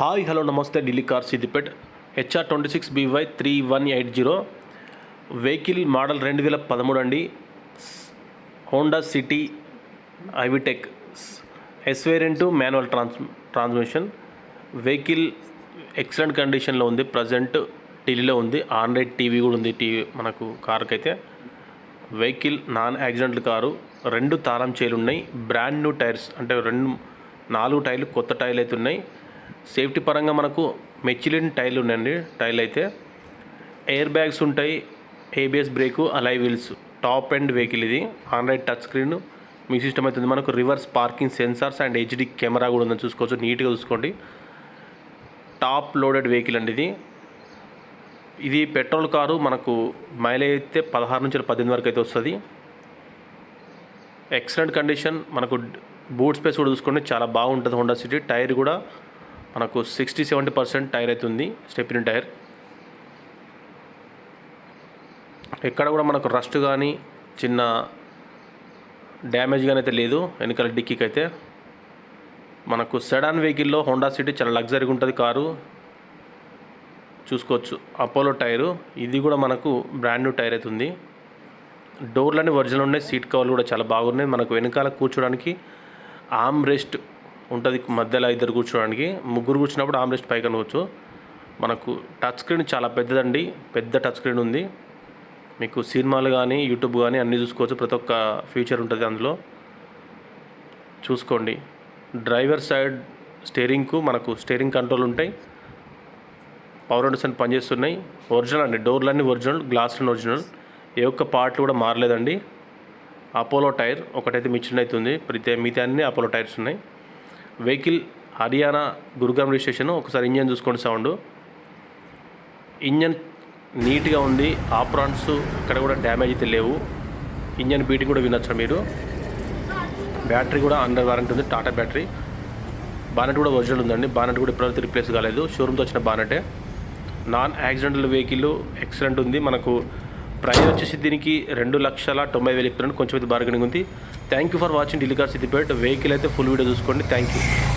Hi hello నమస్తే Delhi car Siddipet. HR twenty six BY three one eight zero vehicle model రెండు వేల పదమూడు అండి. Honda City iVTEC. S variant manual trans transmission vehicle excellent కండిషన్లో ఉంది. Present ఢిల్లీలో ఉంది. ఆండ్రాయిడ్ టీవీ కూడా ఉంది. టీవీ మనకు కార్కి అయితే వెహికల్ నాన్ యాక్సిడెంట్ కారు. రెండు తారం చేలు ఉన్నాయి. బ్రాండ్ న్యూ టైర్స్ అంటే రెండు నాలుగు టైర్లు కొత్త టైర్లు అయితే ఉన్నాయి. సేఫ్టీ పరంగా మనకు మెచ్చిలిన్ టైర్లు ఉన్నాయండి. టైర్లు అయితే ఎయిర్ బ్యాగ్స్ ఉంటాయి ABS brake alloy wheels top and vehicle ఇది. ఆండ్రాయిడ్ టచ్ స్క్రీన్ మీ సిస్టమ్ అవుతుంది మనకు reverse parking sensors and HD camera కూడా ఉందని చూసుకోవచ్చు. నీట్గా చూసుకోండి. టాప్ లోడెడ్ వెహికల్ అండి ఇది. ఇది పెట్రోల్ కారు మనకు మైలేజ్ అయితే పదహారు నుంచి పద్దెనిమిది వరకు అయితే వస్తుంది. ఎక్సలెంట్ కండిషన్ మనకు బూట్ స్పేస్ కూడా చూసుకోండి. చాలా బాగుంటుంది హోండా సిటీ టైర్ కూడా మనకు సిక్స్టీ సెవెంటీ పర్సెంట్ టైర్ అయితే ఉంది స్టెప్పిన్ టైర్. ఎక్కడ కూడా మనకు రస్ట్ కానీ చిన్న డ్యామేజ్ కానీ అయితే లేదు వెనకాల డిక్కీకి అయితే. మనకు సెడాన్ వెహికల్లో హోండా సిటీ చాలా లగ్జరీగా ఉంటుంది కారు. చూసుకోవచ్చు అపోలో టైరు. ఇది కూడా మనకు బ్రాండ్ న్యూ టైర్ అవుతుంది డోర్లన్నీ ఒరిజినల్ ఉన్నాయి సీట్ కవర్లు కూడా చాలా బాగున్నాయి. మనకు వెనకాల కూర్చోడానికి ఆమ్ రెస్ట్ ఉంటుంది మధ్యలో ఇద్దరు కూర్చోడానికి. ముగ్గురు కూర్చున్నప్పుడు ఆమ్రెస్ట్ పైకి అనవచ్చు మనకు టచ్ స్క్రీన్ చాలా పెద్దదండి. పెద్ద టచ్ స్క్రీన్ ఉంది. మీకు సినిమాలు కానీ యూట్యూబ్ కానీ అన్నీ చూసుకోవచ్చు. ప్రతి ఒక్క ఫీచర్ ఉంటుంది అందులో. చూసుకోండి. డ్రైవర్ సైడ్ స్టీరింగ్కు మనకు స్టీరింగ్ కంట్రోల్ ఉంటాయి. పవర్ అండ్ అని పనిచేస్తున్నాయి. ఒరిజినల్ అండి. డోర్లన్నీ ఒరిజినల్ గ్లాస్లన్నీ ఒరిజినల్. ఏ ఒక్క పార్ట్లు కూడా మారలేదండి. అపోలో టైర్ ఒకటైతే మిషన్ అవుతుంది ప్రతి మిగతా అన్ని అపోలో టైర్స్ ఉన్నాయి. వెహికల్ హర్యానా గురుగ్రామ్ రిజిస్ట్రేషన్ ఒకసారి ఇంజన్ చూసుకోండి సౌండ్. ఇంజన్ నీట్గా ఉంది ఆప్రాన్స్ ఇక్కడ కూడా డ్యామేజ్ అయితే లేవు. ఇంజన్ బీటింగ్ కూడా వినొచ్చు మీరు. బ్యాటరీ కూడా అండర్ వారంటీ ఉంది టాటా బ్యాటరీ. బానెట్ కూడా ఒరిజినల్ ఉందండి బానెట్ కూడా ఇప్పటివరకు రిప్లేస్ కాలేదు. షోరూమ్తో వచ్చిన బానెటే. నాన్ యాక్సిడెంటల్ వెహికల్ ఎక్సలెంట్ ఉంది. మనకు ప్రైజ్ వచ్చేసి దీనికి రెండు లక్షల తొంభై వేలు ఇస్తున్నాను కొంచెం ఇది బార్గెనింగ్ ఉంది. Thank you for watching Delhi car car Siddipet vehicle అయితే ఫుల్ వీడియో చూసుకోండి. Thank you